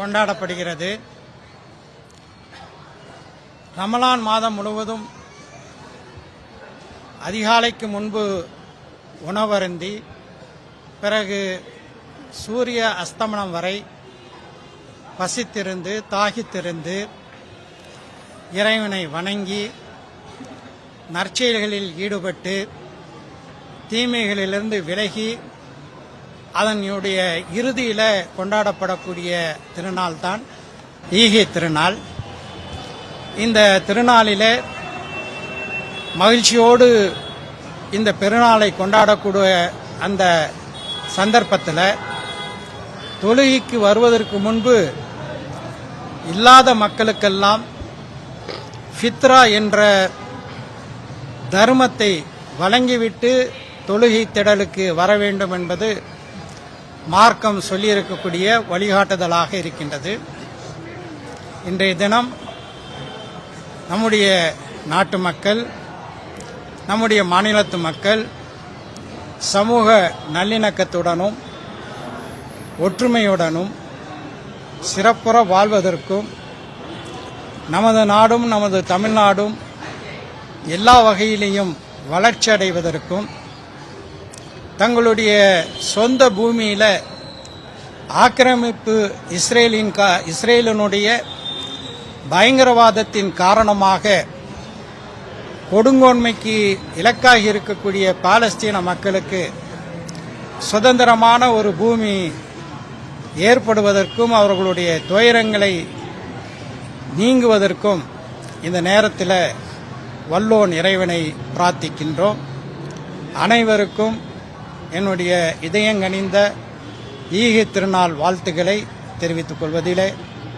கொண்டாடப்படுகிறது. ரமலான் மாதம் முழுவதும் அதிகாலைக்கு முன்பு உணவருந்தி பிறகு சூரிய அஸ்தமனம் வரை பசித்திருந்து தாகித்திருந்து இறைவனை வணங்கி நற்செயல்களில் ஈடுபட்டு தீமைகளிலிருந்து விலகி அதனுடைய இறுதியில் கொண்டாடப்படக்கூடிய திருநாள் தான் ஈகை திருநாள். இந்த திருநாளிலே மகிழ்ச்சியோடு இந்த பெருநாளை கொண்டாடக்கூடிய அந்த சந்தர்ப்பத்தில் தொழுகைக்கு வருவதற்கு முன்பு இல்லாத மக்களுக்கெல்லாம் ஃபித்ரா என்ற தர்மத்தை வழங்கிவிட்டு தொழுகை திடலுக்கு வர வேண்டும் என்பது மார்க்கம் சொல்லியிருக்கக்கூடிய வழிகாட்டுதலாக இருக்கின்றது. இன்றைய தினம் நம்முடைய நாட்டு மக்கள் நம்முடைய மாநிலத்து மக்கள் சமூக நல்லிணக்கத்துடனும் ஒற்றுமையுடனும் சிறப்புற வாழ்வதற்கும் நமது நாடும் நமது தமிழ்நாடும் எல்லா வகையிலையும் வளர்ச்சி அடைவதற்கும் தங்களுடைய சொந்த பூமியில் ஆக்கிரமிப்பு இஸ்ரேலின் கா இஸ்ரேலினுடைய பயங்கரவாதத்தின் காரணமாக கொடுங்கோன்மைக்கு இலக்காகி இருக்கக்கூடிய பாலஸ்தீன மக்களுக்கு சுதந்திரமான ஒரு பூமி ஏற்படுவதற்கும் அவர்களுடைய துயரங்களை நீங்குவதற்கும் இந்த நேரத்தில் வல்லோன் இறைவனை பிரார்த்திக்கின்றோம். அனைவருக்கும் என்னுடைய இதயங்கனிந்த ஈகை திருநாள் வாழ்த்துக்களை தெரிவித்துக் கொள்வதிலே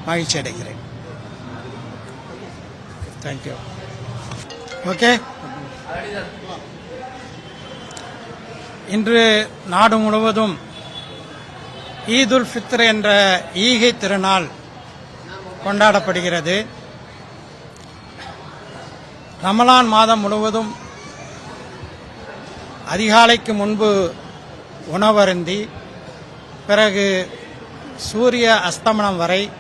மகிழ்ச்சி அடைகிறேன். தேங்க்யூ ஓகே இன்று நாடு முழுவதும் ஈதுல் ஃபித்ர் என்ற ஈகை திருநாள் கொண்டாடப்படுகிறது. ரமலான் மாதம் முழுவதும் அதிகாலைக்கு முன்பு உணவருந்தி பிறகு சூரிய அஸ்தமனம் வரை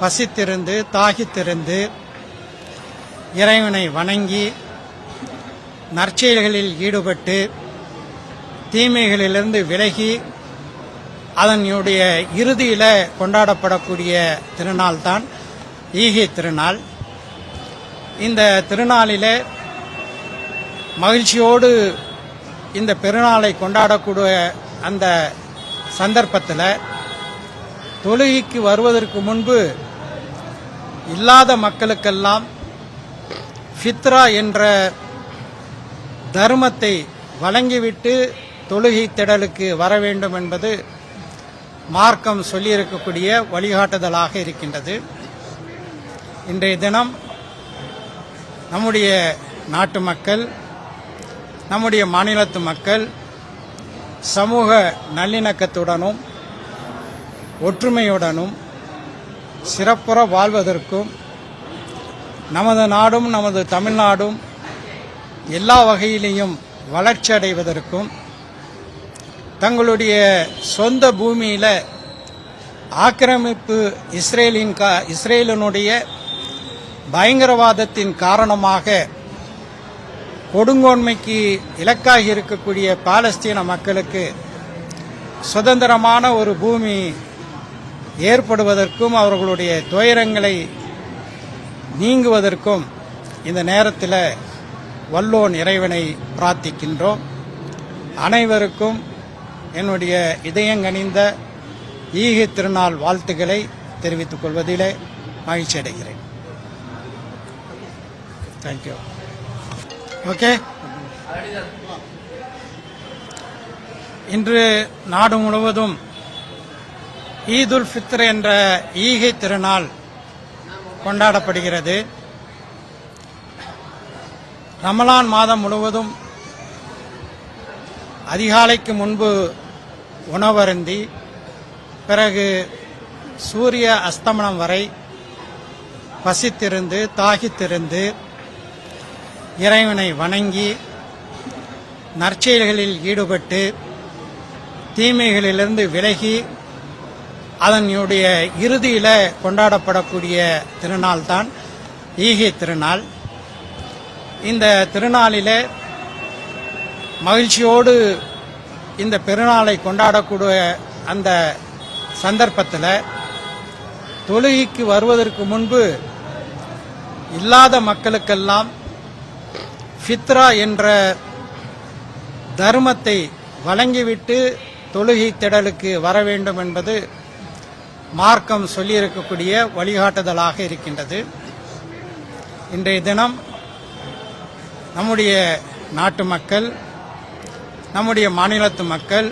பசித்திருந்து தாகித்திருந்து இறைவனை வணங்கி நற்செயல்களில் ஈடுபட்டு தீமைகளிலிருந்து விலகி அதனுடைய இறுதியில் கொண்டாடப்படக்கூடிய திருநாள் தான் ஈகை திருநாள். இந்த திருநாளில் மகிழ்ச்சியோடு இந்த பெருநாளை கொண்டாடக்கூடிய அந்த சந்தர்ப்பத்தில் தொழுகைக்கு வருவதற்கு முன்பு இல்லாத மக்களுக்கெல்லாம் ஃபித்ரா என்ற தர்மத்தை வழங்கிவிட்டு தொழுகை திடலுக்கு வர வேண்டும் என்பது மார்க்கம் சொல்லியிருக்கக்கூடிய வழிகாட்டுதலாக இருக்கின்றது. இன்றைய தினம் நம்முடைய நாட்டு மக்கள் நம்முடைய மாநிலத்து மக்கள் சமூக நல்லிணக்கத்துடனும் ஒற்றுமையுடனும் சிறப்புற வாழ்வதற்கும் நமது நாடும் நமது தமிழ்நாடும் எல்லா வகையிலையும் வளர்ச்சி அடைவதற்கும் தங்களுடைய சொந்த பூமியில் ஆக்கிரமிப்பு இஸ்ரேலின் கா இஸ்ரேலினுடைய பயங்கரவாதத்தின் காரணமாக கொடுங்கோன்மைக்கு இலக்காகி இருக்கக்கூடிய பாலஸ்தீன மக்களுக்கு சுதந்திரமான ஒரு பூமி ஏற்படுவதற்கும் அவர்களுடைய துயரங்களை நீங்குவதற்கும் இந்த நேரத்தில் வல்லோன் இறைவனை பிரார்த்திக்கின்றோம். அனைவருக்கும் என்னுடைய இதயங்கனிந்த ஈகை திருநாள் வாழ்த்துக்களை தெரிவித்துக் கொள்வதிலே மகிழ்ச்சி அடைகிறேன் தேங்க்யூ ஓகே? இன்று நாடு முழுவதும் ஈதுல் ஃபித்ர் என்ற ஈகை திருநாள் கொண்டாடப்படுகிறது. ரமலான் மாதம் முழுவதும் அதிகாலைக்கு முன்பு உணவருந்தி பிறகு சூரிய அஸ்தமனம் வரை பசித்திருந்து தாகித்திருந்து இறைவனை வணங்கி நற்செயல்களில் ஈடுபட்டு தீமைகளிலிருந்து விலகி அதனுடைய இறுதியில் கொண்டாடப்படக்கூடிய திருநாள் தான் ஈகை திருநாள். இந்த திருநாளில் மகிழ்ச்சியோடு இந்த பெருநாளை கொண்டாடக்கூடிய அந்த சந்தர்ப்பத்தில் தொழுகைக்கு வருவதற்கு முன்பு இல்லாத மக்களுக்கெல்லாம் ஃபித்ரா என்ற தர்மத்தை வழங்கிவிட்டு தொழுகை திடலுக்கு வர வேண்டும் என்பது மார்க்கம் சொல்லியிருக்கக்கூடிய வழிகாட்டுதலாக இருக்கின்றது. இன்றைய தினம் நம்முடைய நாட்டு மக்கள் நம்முடைய மாநிலத்து மக்கள்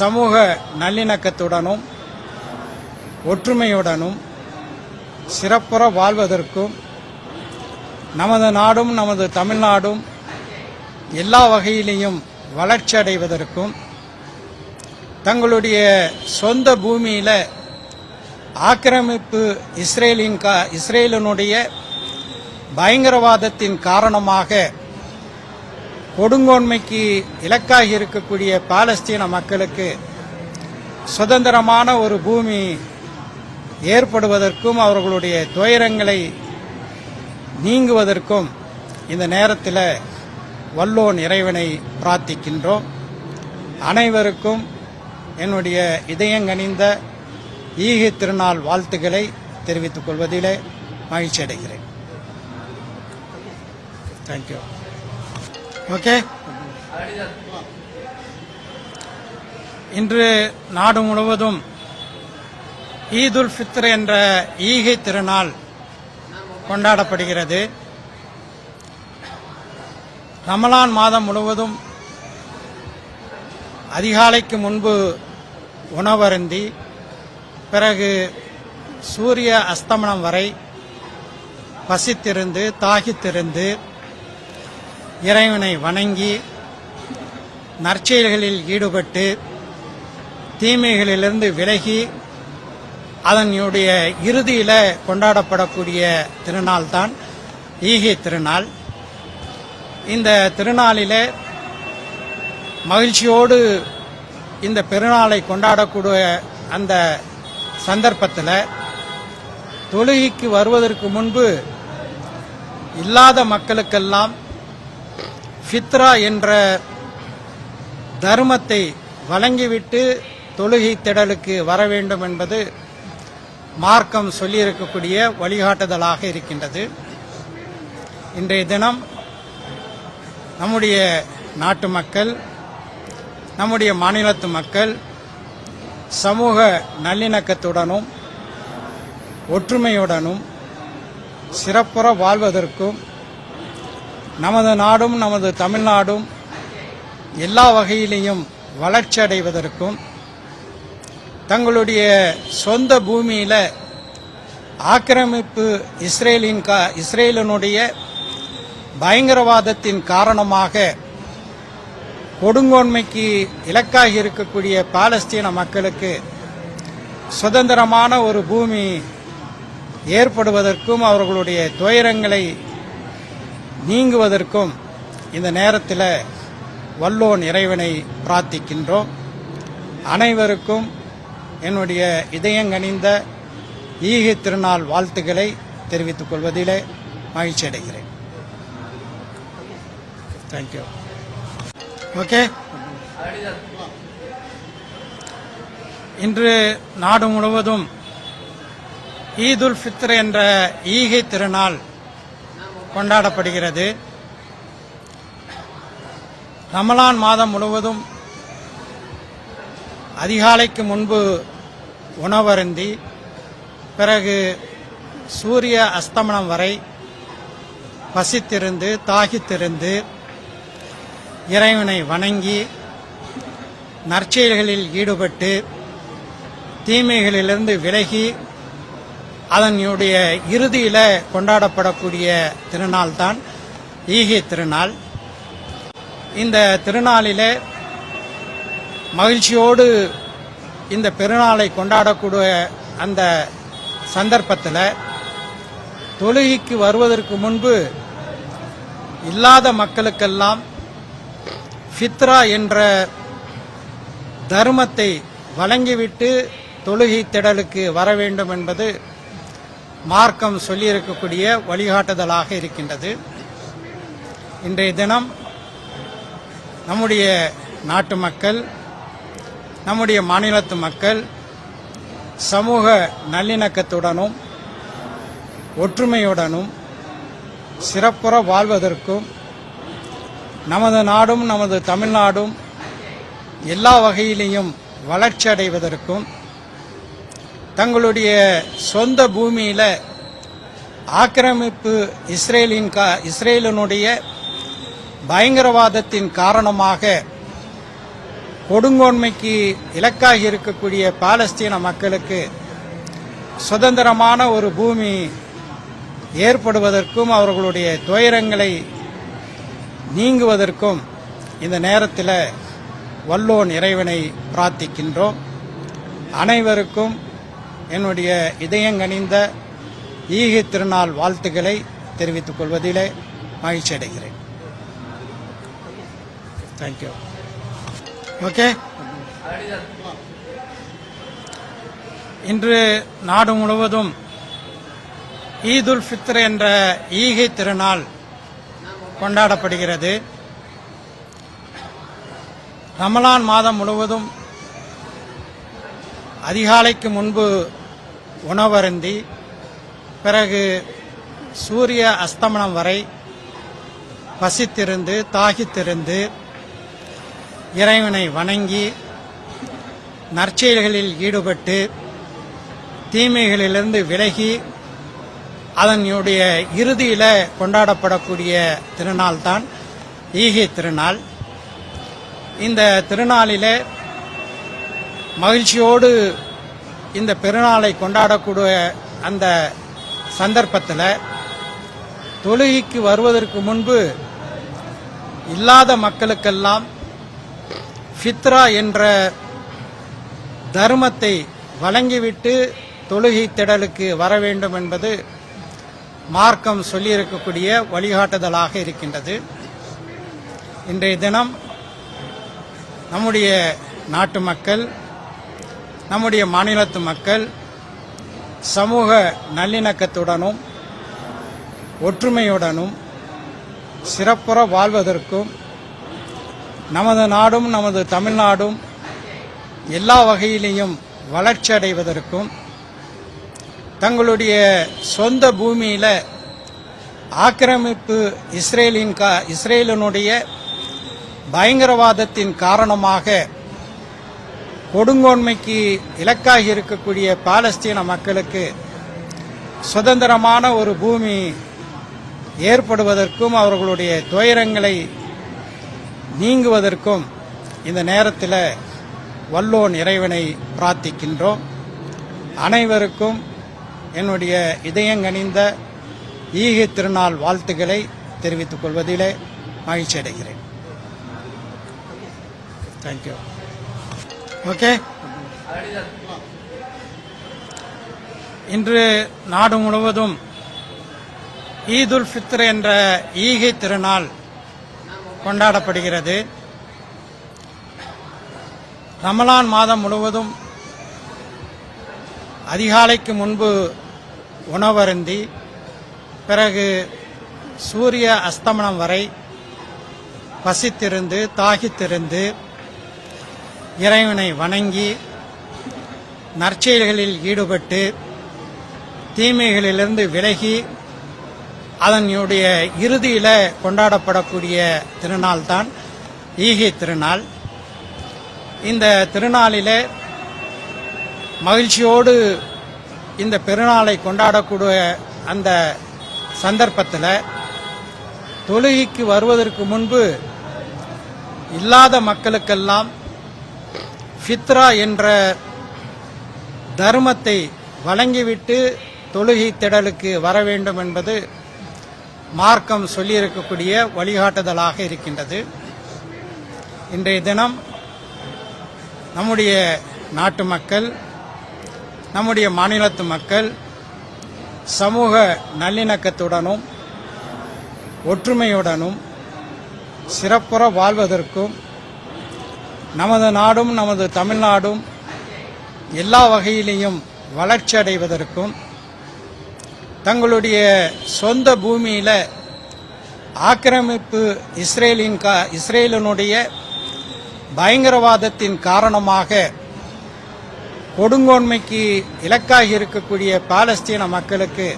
சமூக நல்லிணக்கத்துடனும் ஒற்றுமையுடனும் சிறப்புற வாழ்வதற்கும் நமது நாடும் நமது தமிழ்நாடும் எல்லா வகையிலையும் வளர்ச்சி அடைவதற்கும் தங்களுடைய சொந்த பூமியில ஆக்கிரமிப்பு இஸ்ரேலின் கா இஸ்ரேலினுடைய பயங்கரவாதத்தின் காரணமாக கொடுங்கோன்மைக்கு இலக்காகி இருக்கக்கூடிய பாலஸ்தீன மக்களுக்கு சுதந்திரமான ஒரு பூமி ஏற்படுவதற்கும் அவர்களுடைய துயரங்களை நீங்குவதற்கும் இந்த நேரத்தில் வல்லோன் இறைவனை பிரார்த்திக்கின்றோம். அனைவருக்கும் என்னுடைய இதயங்கனிந்த ஈகை திருநாள் வாழ்த்துக்களை தெரிவித்துக் கொள்வதிலே மகிழ்ச்சி அடைகிறேன். தேங்க்யூ ஓகே இன்று நாடு முழுவதும் ஈதுல் ஃபித்ர் என்ற ஈகை திருநாள் கொண்டாடப்படுகிறது. ரமலான் மாதம் முழுவதும் அதிகாலைக்கு முன்பு உணவருந்தி பிறகு சூரிய அஸ்தமனம் வரை பசித்திருந்து தாகித்திருந்து இறைவனை வணங்கி நற்செயல்களில் ஈடுபட்டு தீமைகளிலிருந்து விலகி அதனுடைய இறுதியில் கொண்டாடப்படக்கூடிய திருநாள் தான் ஈகை திருநாள். இந்த திருநாளில் மகிழ்ச்சியோடு இந்த பெருநாளை கொண்டாடக்கூடிய அந்த சந்தர்ப்பத்தில் தொழுகைக்கு வருவதற்கு முன்பு இல்லாத மக்களுக்கெல்லாம் ஃபித்ரா என்ற தர்மத்தை வழங்கிவிட்டு தொழுகை திடலுக்கு வர வேண்டும் என்பது மார்க்கம் சொல்லியிருக்கக்கூடிய வழிகாட்டுதலாக இருக்கின்றது. இன்றைய தினம் நம்முடைய நாட்டு மக்கள் நம்முடைய மாநிலத்து மக்கள் சமூக நல்லிணக்கத்துடனும் ஒற்றுமையுடனும் சிறப்புற வாழ்வதற்கும் நமது நாடும் நமது தமிழ்நாடும் எல்லா வகையிலையும் வளர்ச்சி அடைவதற்கும் தங்களுடைய சொந்த பூமியில ஆக்கிரமிப்பு இஸ்ரேலின் கா இஸ்ரேலினுடைய பயங்கரவாதத்தின் காரணமாக கொடுங்கோன்மைக்கு இலக்காகி இருக்கக்கூடிய பாலஸ்தீன மக்களுக்கு சுதந்திரமான ஒரு பூமி ஏற்படுவதற்கும் அவர்களுடைய துயரங்களை நீங்குவதற்கும் இந்த நேரத்தில் வல்லோன் இறைவனை பிரார்த்திக்கின்றோம். அனைவருக்கும் என்னுடைய இதயங்கனிந்த ஈகை திருநாள் வாழ்த்துக்களை தெரிவித்துக் கொள்வதிலே மகிழ்ச்சி அடைகிறேன். தேங்க்யூ ஓகே இன்று நாடு முழுவதும் ஈதுல் ஃபித்ர் என்ற ஈகை திருநாள் கொண்டாடப்படுகிறது. ரமலான் மாதம் முழுவதும் அதிகாலைக்கு முன்பு உணவருந்தி பிறகு சூரிய அஸ்தமனம் வரை பசித்திருந்து தாகித்திருந்து இறைவனை வணங்கி நற்செயல்களில் ஈடுபட்டு தீமைகளிலிருந்து விலகி அதனுடைய இறுதியில் கொண்டாடப்படக்கூடிய திருநாள் தான் ஈகை திருநாள். இந்த திருநாளிலே மகிழ்ச்சியோடு இந்த பெருநாளை கொண்டாடக்கூடிய அந்த சந்தர்ப்பத்தில் தொழுகைக்கு வருவதற்கு முன்பு இல்லாத மக்களுக்கெல்லாம் ஃபித்ரா என்ற தர்மத்தை வழங்கிவிட்டு தொழுகை திடலுக்கு வர வேண்டும் என்பது மார்க்கம் சொல்லியிருக்கக்கூடிய வழிகாட்டுதலாக இருக்கின்றது. இன்றைய தினம் நம்முடைய நாட்டு மக்கள் நம்முடைய மாநிலத்து மக்கள் சமூக நல்லிணக்கத்துடனும் ஒற்றுமையுடனும் சிறப்புற வாழ்வதற்கும் நமது நாடும் நமது தமிழ்நாடும் எல்லா வகையிலையும் வளர்ச்சி அடைவதற்கும் தங்களுடைய சொந்த பூமியில ஆக்கிரமிப்பு இஸ்ரேலின் கா இஸ்ரேலினுடைய பயங்கரவாதத்தின் காரணமாக கொடுங்கோன்மைக்கு இலக்காகி இருக்கக்கூடிய பாலஸ்தீன மக்களுக்கு சுதந்திரமான ஒரு பூமி ஏற்படுவதற்கும் அவர்களுடைய துயரங்களை நீங்குவதற்கும் இந்த நேரத்தில் வல்லோன் இறைவனை பிரார்த்திக்கின்றோம். அனைவருக்கும் என்னுடைய இதயங்கனிந்த ஈகை திருநாள் வாழ்த்துக்களை தெரிவித்துக் கொள்வதிலே மகிழ்ச்சி அடைகிறேன் தேங்க்யூ ஓகே? இன்று நாடு முழுவதும் ஈதுல் ஃபித்ர் என்ற ஈகை திருநாள் கொண்டாடப்படுகிறது. ரமலான் மாதம் முழுவதும் அதிகாலைக்கு முன்பு உணவருந்தி பிறகு சூரிய அஸ்தமனம் வரை பசித்திருந்து தாகித்திருந்து இறைவனை வணங்கி நற்செயல்களில் ஈடுபட்டு தீமைகளிலிருந்து விலகி அதனுடைய இறுதியில் கொண்டாடப்படக்கூடிய திருநாள் தான் ஈகை திருநாள். இந்த திருநாளில் மகிழ்ச்சியோடு இந்த பெருநாளை கொண்டாடக்கூடிய அந்த சந்தர்ப்பத்தில் தொழுகைக்கு வருவதற்கு முன்பு இல்லாத மக்களுக்கெல்லாம் ஃபித்ரா என்ற தர்மத்தை வழங்கிவிட்டு தொழுகை திடலுக்கு வர வேண்டும் என்பது மார்க்கம் சொல்லியிருக்கக்கூடிய வழிகாட்டுதலாக இருக்கின்றது. இன்றைய தினம் நம்முடைய நாட்டு மக்கள் நம்முடைய மாநிலத்து மக்கள் சமூக நல்லிணக்கத்துடனும் ஒற்றுமையுடனும் சிறப்புற வாழ்வதற்கும் நமது நாடும் நமது தமிழ்நாடும் எல்லா வகையிலையும் வளர்ச்சி அடைவதற்கும் தங்களுடைய சொந்த பூமியில ஆக்கிரமிப்பு இஸ்ரேலின் கா இஸ்ரேலினுடைய பயங்கரவாதத்தின் காரணமாக கொடுங்கோன்மைக்கு இலக்காகி இருக்கக்கூடிய பாலஸ்தீன மக்களுக்கு சுதந்திரமான ஒரு பூமி ஏற்படுவதற்கும் அவர்களுடைய துயரங்களை நீங்குவதற்கும் இந்த நேரத்தில் வல்லோன் இறைவனை பிரார்த்திக்கின்றோம். அனைவருக்கும் என்னுடைய இதயங்கனிந்த ஈகை திருநாள் வாழ்த்துக்களை தெரிவித்துக் கொள்வதிலே மகிழ்ச்சி அடைகிறேன். தேங்க்யூ ஓகே இன்று நாடு முழுவதும் ஈதுல் ஃபித்ர் என்ற ஈகை திருநாள் கொண்டாடப்படுகிறது. ரமலான் மாதம் முழுவதும் அதிகாலைக்கு முன்பு உணவருந்தி பிறகு சூரிய அஸ்தமனம் வரை பசித்திருந்து தாகித்திருந்து இறைவனை வணங்கி நற்செயல்களில் ஈடுபட்டு தீமைகளிலிருந்து விலகி அதனுடைய இறுதியில் கொண்டாடப்படக்கூடிய திருநாள் தான் ஈகை திருநாள். இந்த திருநாளில் மகிழ்ச்சியோடு இந்த பெருநாளை கொண்டாடக்கூடிய அந்த சந்தர்ப்பத்தில் தொழுகைக்கு வருவதற்கு முன்பு இல்லாத மக்களுக்கெல்லாம் ஃபித்ரா என்ற தர்மத்தை வழங்கிவிட்டு தொழுகை திடலுக்கு வர வேண்டும் என்பது மார்க்கம் சொல்லியிருக்கக்கூடிய வழிகாட்டுதலாக இருக்கின்றது. இன்றைய தினம் நம்முடைய நாட்டு மக்கள் நம்முடைய மாநிலத்து மக்கள் சமூக நல்லிணக்கத்துடனும் ஒற்றுமையுடனும் சிறப்புற வாழ்வதற்கும் நமது நாடும் நமது தமிழ்நாடும் எல்லா வகையிலையும் வளர்ச்சி அடைவதற்கும் தங்களுடைய சொந்த பூமியில ஆக்கிரமிப்பு இஸ்ரேலின் கா இஸ்ரேலினுடைய பயங்கரவாதத்தின் காரணமாக கொடுங்கோன்மைக்கு இலக்காகி இருக்கக்கூடிய பாலஸ்தீன மக்களுக்கு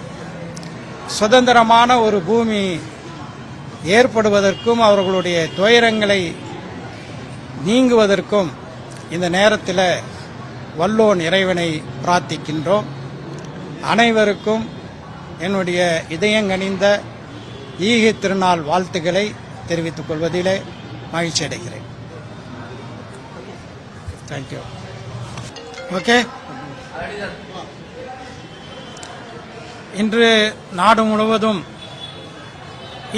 சுதந்திரமான ஒரு பூமி ஏற்படுவதற்கும் அவர்களுடைய துயரங்களை நீங்குவதற்கும் இந்த நேரத்தில் வல்லோன் இறைவனை பிரார்த்திக்கின்றோம். அனைவருக்கும் என்னுடைய இதயங்கணிந்த ஈகை திருநாள் வாழ்த்துக்களை தெரிவித்துக் கொள்வதிலே மகிழ்ச்சி அடைகிறேன். தேங்க்யூ ஓகே இன்று நாடு முழுவதும்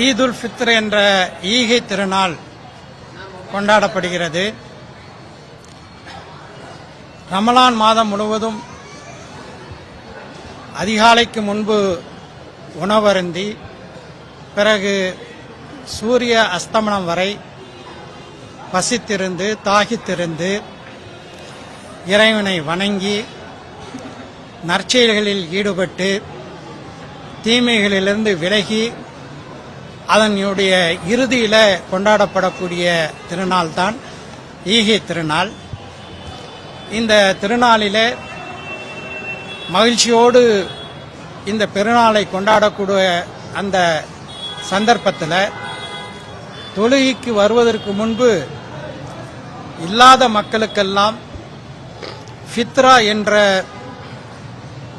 ஈதுல் ஃபித்ர் என்ற ஈகை திருநாள் கொண்டாடப்படுகிறது. ரமலான் மாதம் முழுவதும் அதிகாலைக்கு முன்பு உணவருந்தி பிறகு சூரிய அஸ்தமனம் வரை பசித்திருந்து தாகித்திருந்து இறைவனை வணங்கி நற்செயல்களில் ஈடுபட்டு தீமைகளிலிருந்து விலகி அதனுடைய இறுதியில் கொண்டாடப்படக்கூடிய திருநாள் தான் ஈகை திருநாள். இந்த திருநாளில் மகிழ்ச்சியோடு இந்த பெருநாளை கொண்டாடக்கூடிய அந்த சந்தர்ப்பத்தில் தொழுகைக்கு வருவதற்கு முன்பு இல்லாத மக்களுக்கெல்லாம் ஃபித்ரா என்ற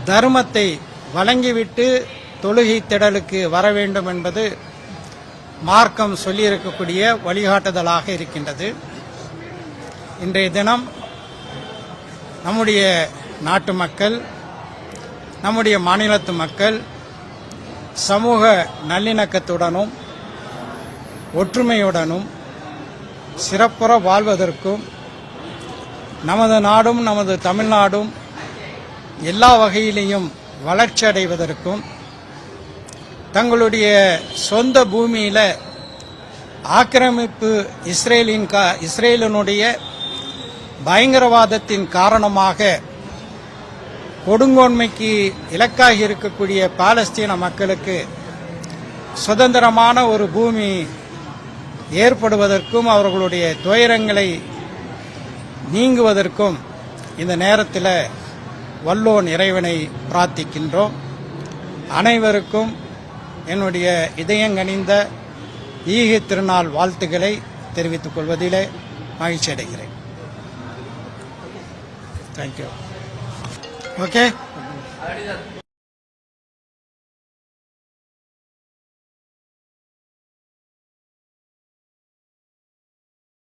தர்மத்தை வழங்கிவிட்டு தொழுகை திடலுக்கு வர வேண்டும் என்பது மார்க்கம் சொல்லியிருக்கக்கூடிய வழிகாட்டுதலாக இருக்கின்றது. இன்றைய தினம் நம்முடைய நாட்டு மக்கள் நம்முடைய மாநிலத்து மக்கள் சமூக நல்லிணக்கத்துடனும் ஒற்றுமையுடனும் சிறப்புற வாழ்வதற்கும் நமது நாடும் நமது தமிழ்நாடும் எல்லா வகையிலையும் வளர்ச்சி அடைவதற்கும் தங்களுடைய சொந்த பூமியில ஆக்கிரமிப்பு இஸ்ரேலின் கா இஸ்ரேலினுடைய பயங்கரவாதத்தின் காரணமாக கொடுங்கோன்மைக்கு இலக்காகி இருக்கக்கூடிய பாலஸ்தீன மக்களுக்கு சுதந்திரமான ஒரு பூமி ஏற்படுவதற்கும் அவர்களுடைய துயரங்களை நீங்குவதற்கும் இந்த நேரத்தில் வல்லோன் இறைவனை பிரார்த்திக்கின்றோம். அனைவருக்கும் என்னுடைய இதயங்கனிந்த ஈகை திருநாள் வாழ்த்துக்களை தெரிவித்துக் கொள்வதிலே மகிழ்ச்சி அடைகிறேன் தேங்க்யூ ஓகே